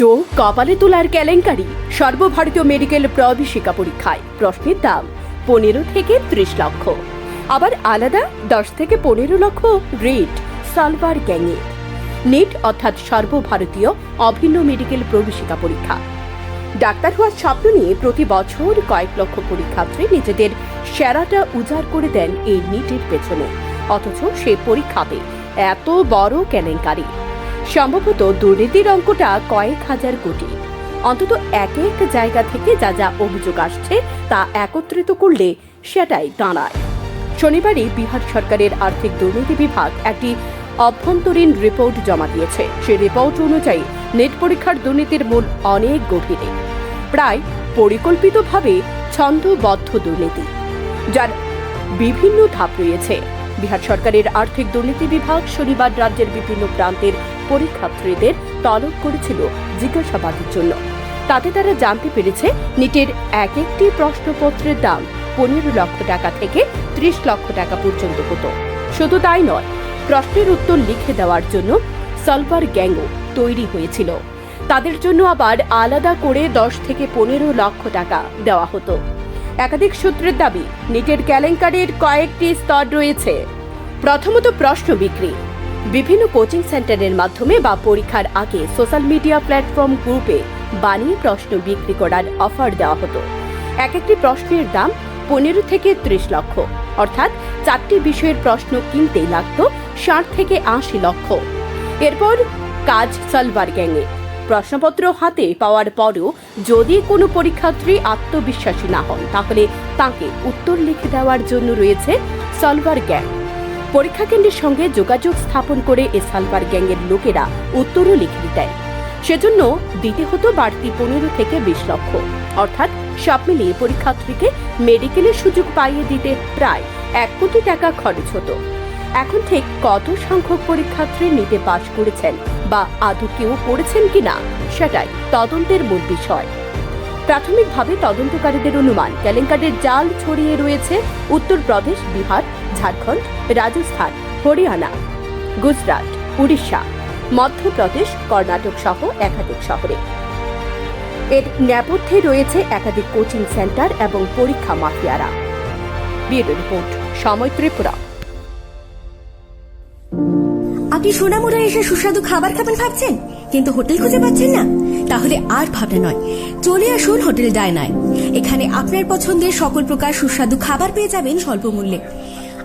চোখ, কপালে তোলার কেলেঙ্কারি, সর্বভারতীয় মেডিকেল প্রবেশিকা পরীক্ষায়। প্রশ্নের দাম, পনেরো থেকে ত্রিশ লক্ষ। আবার আলাদা, দশ থেকে পনেরো লক্ষ রেট সালভার গ্যাংয়ে। নেট অর্থাৎ সর্বভারতীয় অভিন্ন মেডিকেল প্রবেশিকা পরীক্ষা। ডাক্তার হওয়ার স্বপ্ন নিয়ে প্রতি বছর কয়েক লক্ষ পরীক্ষার্থী নিজেদের সেরাটা উজাড় করে দেন এই নিটের পেছনে। অথচ সে পরীক্ষাতে এত বড় কেলেঙ্কারি। সম্ভবত দুর্নীতির অঙ্কটা কয়েক হাজার কোটি। অন্তত এক এক জায়গা থেকে যা যা অভিযোগ আসছে তা একত্রিত করলে সেটাই দাঁড়ায়। শনিবারই বিহার সরকারের আর্থিক দুর্নীতি বিভাগ একটি অভ্যন্তরীণ রিপোর্ট জমা দিয়েছে। সেই রিপোর্ট অনুযায়ী নেট পরীক্ষার দুর্নীতির মূল অনেক গভীরে। প্রায় পরিকল্পিতভাবে ছন্দবদ্ধ দুর্নীতি, যার বিভিন্ন ধাপ রয়েছে। বিহার সরকারের আর্থিক দুর্নীতি বিভাগ শনিবার রাজ্যের বিভিন্ন প্রান্তের পরীক্ষার্থীদের তলব করেছিল জিজ্ঞাসাবাদের জন্য। তাতে তারা জানতে পেরেছে, নিটের এক একটি প্রশ্নপত্রের দাম পনেরো লক্ষ টাকা থেকে ত্রিশ লক্ষ টাকা পর্যন্ত হতো। শুধু তাই নয়, প্রশ্নের উত্তর লিখে দেওয়ার জন্য সলভার গ্যাংও তৈরি হয়েছিল। তাদের জন্য আবার আলাদা করে দশ থেকে পনেরো লক্ষ টাকা দেওয়া হতো। একাধিক সূত্রের দাবি, নিটের কেলেঙ্কারির কয়েকটি স্তর রয়েছে। প্রথমত প্রশ্ন বিক্রি। বিভিন্ন কোচিং সেন্টারের মাধ্যমে বা পরীক্ষার আগে সোশ্যাল মিডিয়া প্ল্যাটফর্ম গ্রুপে বানিয়ে প্রশ্ন বিক্রি করার অফার দেওয়া হতো। এক একটি প্রশ্নের দাম পনেরো থেকে ত্রিশ লক্ষ, অর্থাৎ চারটি বিষয়ের প্রশ্ন কিনতেই লাগত ষাট থেকে আশি লক্ষ। এরপর কাজ সালভার গ্যাংয়ে। প্রশ্নপত্র হাতে পাওয়ার পরও যদি কোনো পরীক্ষার্থী আত্মবিশ্বাসী না হন, তাহলে তাকে উত্তর লিখে দেওয়ার জন্য রয়েছে সলভার গ্যাং। পরীক্ষা কেন্দ্রের সঙ্গে যোগাযোগ স্থাপন করে এ সালভার গ্যাংয়ের লোকেরা উত্তরও লিখে দেয় সেজন্য দিতে হতো বাড়তি পনেরো থেকে বিশ লক্ষ। অর্থাৎ সব মিলিয়ে পরীক্ষার্থীকে মেডিকেলের সুযোগ পাইয়ে দিতে প্রায় এক কোটি টাকা খরচ হতো। এখন ঠিক কত সংখ্যক পরীক্ষার্থী নিতে পাশ করেছেন বা আদৌ কেউ করেছেন কিনা, সেটাই তদন্তের মূল বিষয়। প্রাথমিকভাবে তদন্তকারীদের অনুমান কেলেঙ্কারির জাল ছড়িয়ে রয়েছে উত্তরপ্রদেশ, বিহার ঝাড়খণ্ড, রাজস্থান, হরিয়ানা, গুজরাট, উড়িষ্যা, মধ্যপ্রদেশ, কর্ণাটক সহ একাধিক শহরে। এর নেপথ্যে রয়েছে একাধিক কোচিং সেন্টার এবং পরীক্ষা মাফিয়ারা। ব্যুরো রিপোর্ট, সময় ত্রিপুরা। আপনি সোনামুড়া এসে সুস্বাদু খাবার খাবেন ভাবছেন? কিন্তু হোটেল খুঁজে পাচ্ছেন না? তাহলে আর ভাবনা নয়। চলে আসুন হোটেল ডায়নায়। এখানে আপনার পছন্দের সকল প্রকার সুস্বাদু খাবার পেয়ে যাবেন স্বল্প মূল্যে